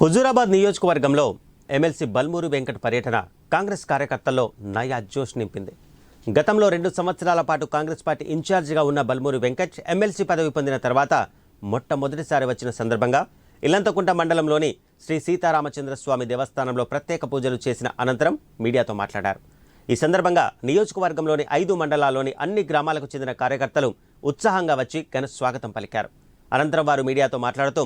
హుజూరాబాద్ నియోజకవర్గంలో ఎమ్మెల్సీ బల్మూరు వెంకట్ పర్యటన కాంగ్రెస్ కార్యకర్తల్లో నయా జోష్ నింపింది. గతంలో రెండు సంవత్సరాల పాటు కాంగ్రెస్ పార్టీ ఇన్ఛార్జిగా ఉన్న బల్మూరు వెంకట్ ఎమ్మెల్సీ పదవి పొందిన తర్వాత మొట్టమొదటిసారి వచ్చిన సందర్భంగా ఇల్లంతకుంట మండలంలోని శ్రీ సీతారామచంద్ర స్వామి దేవస్థానంలో ప్రత్యేక పూజలు చేసిన అనంతరం మీడియాతో మాట్లాడారు. ఈ సందర్భంగా నియోజకవర్గంలోని ఐదు మండలాల్లోని అన్ని గ్రామాలకు చెందిన కార్యకర్తలు ఉత్సాహంగా వచ్చి ఘన స్వాగతం పలికారు. అనంతరం వారు మీడియాతో మాట్లాడుతూ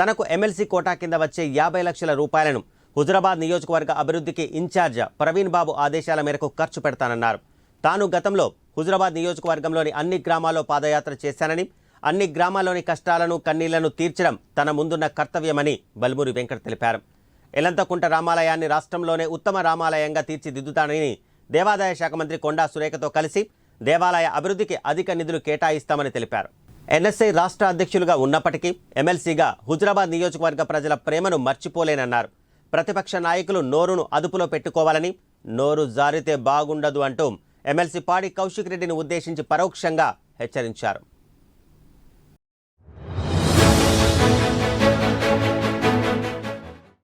తనకు ఎమ్మెల్సీ కోటా కింద వచ్చే యాభై లక్షల రూపాయలను హుజురాబాద్ నియోజకవర్గ అభివృద్ధికి ఇన్ఛార్జ్ ప్రవీణ్ బాబు ఆదేశాల మేరకు ఖర్చు పెడతానన్నారు. తాను గతంలో హుజురాబాద్ నియోజకవర్గంలోని అన్ని గ్రామాల్లో పాదయాత్ర చేశానని అన్ని గ్రామాల్లోని కష్టాలను కన్నీళ్ళను తీర్చడం తన ముందున్న కర్తవ్యమని బల్మూరి వెంకట్ తెలిపారు. ఎలంతకుంట రామాలయాన్ని రాష్ట్రంలోనే ఉత్తమ రామాలయంగా తీర్చిదిద్దుతానని దేవాదాయ శాఖ మంత్రి కొండా సురేఖతో కలిసి దేవాలయ అభివృద్ధికి అధిక నిధులు కేటాయిస్తామని తెలిపారు. ఎన్ఎస్ఐ రాష్ట్ర అధ్యక్షులుగా ఉన్నప్పటికీ ఎమ్మెల్సీగా హుజురాబాద్ నియోజకవర్గ ప్రజల ప్రేమను మర్చిపోలేనన్నారు. ప్రతిపక్ష నాయకులు నోరును అదుపులో పెట్టుకోవాలని నోరు జారితే బాగుండదు అంటూ ఎమ్మెల్సీ పాడి కౌశిక్ రెడ్డిని ఉద్దేశించి పరోక్షంగా హెచ్చరించారు.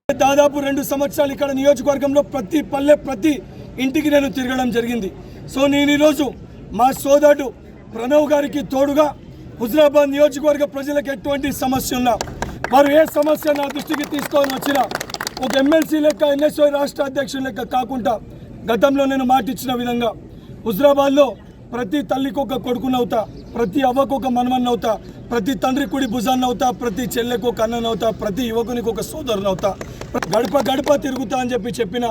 దాదాపు రెండు సంవత్సరాలు ఇక్కడ నియోజకవర్గంలో ప్రతి పల్లె ప్రతి ఇంటికి నేను తిరగడం జరిగింది. సో నేను ఈరోజు మా సోదరుడు ప్రణవ్ గారికి తోడుగా హుజరాబాద్ నియోజకవర్గ ప్రజలకు ఎటువంటి సమస్య ఉన్నా వారు ఏ సమస్య నా దృష్టికి తీసుకొని వచ్చినా ఒక ఎమ్మెల్సీ లెక్క ఎన్ఎస్ఓ రాష్ట్ర అధ్యక్షుని లెక్క కాకుండా గతంలో నేను మాటిచ్చిన విధంగా హుజరాబాద్లో ప్రతి తల్లికి ఒక కొడుకునవుతా ప్రతి అవ్వకు ఒక మనవన్నవుతా ప్రతి తండ్రి కుడి భుజాన్నవుతా ప్రతి చెల్లెకు ఒక అన్ననవుతా ప్రతి యువకునికి ఒక సోదరునవుతా గడప గడప తిరుగుతా అని చెప్పి చెప్పిన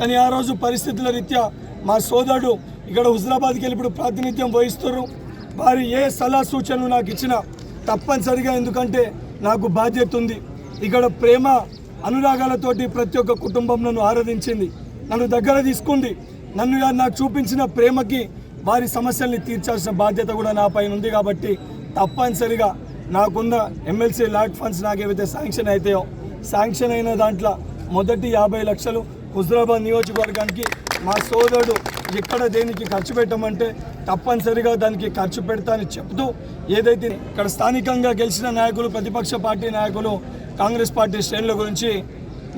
కానీ ఆ రోజు పరిస్థితుల రీత్యా మా సోదరుడు ఇక్కడ హుజరాబాద్కి వెళ్ళి ఇప్పుడు ప్రాతినిధ్యం వహిస్తున్నారు వారి ఏ సలహా సూచనలు నాకు ఇచ్చినా తప్పనిసరిగా ఎందుకంటే నాకు బాధ్యత ఉంది. ఇక్కడ ప్రేమ అనురాగాలతోటి ప్రతి ఒక్క కుటుంబం నన్ను ఆరాధించింది. నన్ను దగ్గర తీసుకుంది. నన్ను ఇలా నాకు చూపించిన ప్రేమకి వారి సమస్యల్ని తీర్చాల్సిన బాధ్యత కూడా నా పైన ఉంది కాబట్టి తప్పనిసరిగా నాకున్న ఎమ్మెల్సీ లాట్ ఫండ్స్ నాకు ఏవైతే శాంక్షన్ అవుతాయో శాంక్షన్ అయిన దాంట్లో మొదటి యాభై లక్షలు హుజరాబాద్ నియోజకవర్గానికి మా సోదరుడు ఎక్కడ దేనికి ఖర్చు పెట్టమంటే తప్పనిసరిగా దానికి ఖర్చు పెడతా అని చెప్తూ ఏదైతే ఇక్కడ స్థానికంగా గెలిచిన నాయకులు ప్రతిపక్ష పార్టీ నాయకులు కాంగ్రెస్ పార్టీ శ్రేణుల గురించి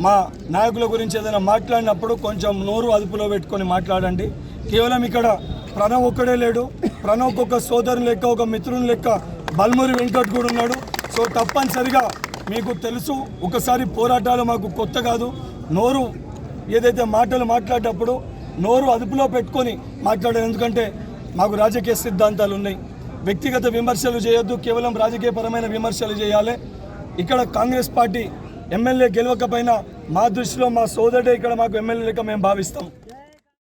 మా నాయకుల గురించి ఏదైనా మాట్లాడినప్పుడు కొంచెం నోరు అదుపులో పెట్టుకొని మాట్లాడండి. కేవలం ఇక్కడ ప్రణవ్ ఒక్కడే లేడు. ప్రణవ్కి ఒక సోదరుని లెక్క ఒక మిత్రుని లెక్క బల్మూరి వెంకట్ కూడా ఉన్నాడు. సో తప్పనిసరిగా మీకు తెలుసు ఒకసారి పోరాటాలు మాకు కొత్త కాదు. నోరు ఏదైతే మాటలు మాట్లాడేటప్పుడు నోరు అదుపులో పెట్టుకొని మాట్లాడారు ఎందుకంటే మాకు రాజకీయ సిద్ధాంతాలు ఉన్నాయి. వ్యక్తిగత విమర్శలు చేయొద్దు కేవలం రాజకీయపరమైన విమర్శలు చేయాలి. ఇక్కడ కాంగ్రెస్ పార్టీ ఎమ్మెల్యే గెలవకపోయినా మా దృష్టిలో మా సోదరుడే ఇక్కడ మాకు ఎమ్మెల్యే లెక్క మేము భావిస్తాం.